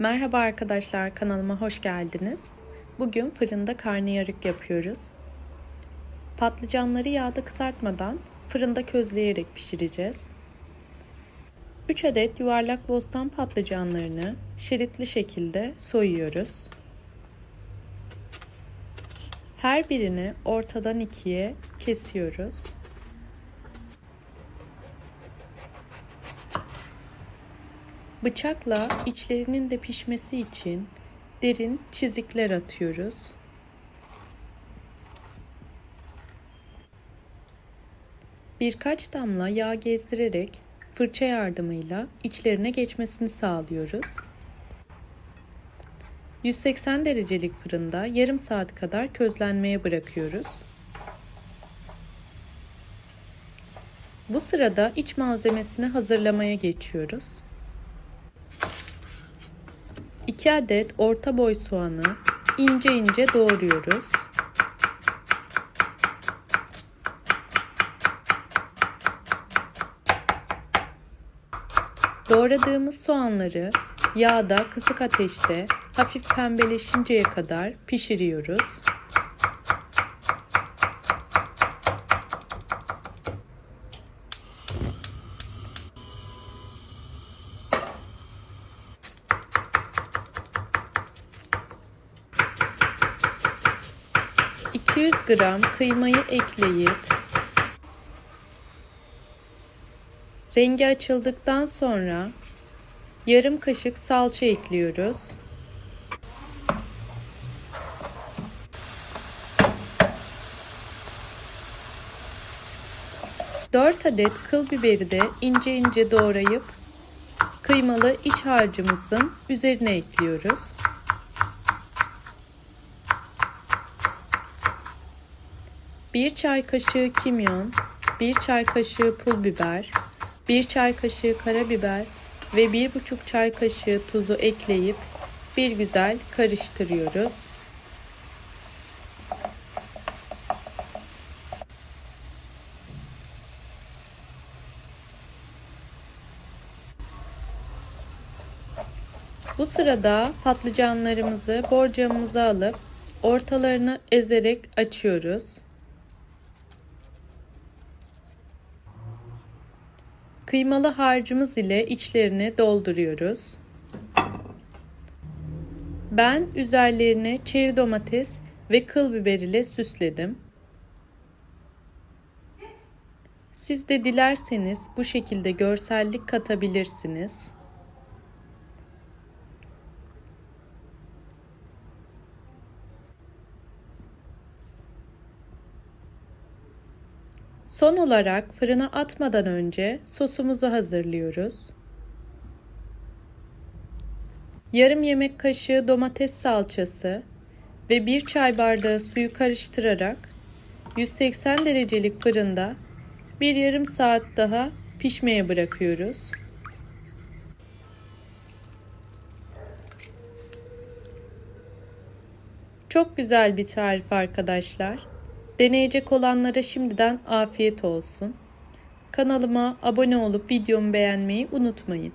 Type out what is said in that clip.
Merhaba arkadaşlar kanalıma hoş geldiniz. Bugün fırında karnıyarık yapıyoruz. Patlıcanları yağda kızartmadan fırında közleyerek pişireceğiz. 3 adet yuvarlak bostan patlıcanlarını şeritli şekilde soyuyoruz. Her birini ortadan ikiye kesiyoruz. Bıçakla içlerinin de pişmesi için derin çizikler atıyoruz. Birkaç damla yağ gezdirerek fırça yardımıyla içlerine geçmesini sağlıyoruz. 180 derecelik fırında yarım saat kadar közlenmeye bırakıyoruz. Bu sırada iç malzemesini hazırlamaya geçiyoruz. 2 adet orta boy soğanı ince ince doğruyoruz. Doğradığımız soğanları yağda kısık ateşte hafif pembeleşinceye kadar pişiriyoruz. ...200 gram kıymayı ekleyip... ...rengi açıldıktan sonra... ...yarım kaşık salça ekliyoruz. 4 adet kıl biberi de ince ince doğrayıp kıymalı iç harcımızın üzerine ekliyoruz. Bir çay kaşığı kimyon, bir çay kaşığı pul biber, bir çay kaşığı karabiber ve bir buçuk çay kaşığı tuzu ekleyip bir güzel karıştırıyoruz. Bu sırada patlıcanlarımızı borcamımıza alıp ortalarını ezerek açıyoruz. Kıymalı harcımız ile içlerini dolduruyoruz. Ben üzerlerine çeri domates ve kıl biber ile süsledim. Siz de dilerseniz bu şekilde görsellik katabilirsiniz. Son olarak fırına atmadan önce sosumuzu hazırlıyoruz. Yarım yemek kaşığı domates salçası ve bir çay bardağı suyu karıştırarak 180 derecelik fırında bir yarım saat daha pişmeye bırakıyoruz. Çok güzel bir tarif arkadaşlar. Deneyecek olanlara şimdiden afiyet olsun. Kanalıma abone olup videomu beğenmeyi unutmayın.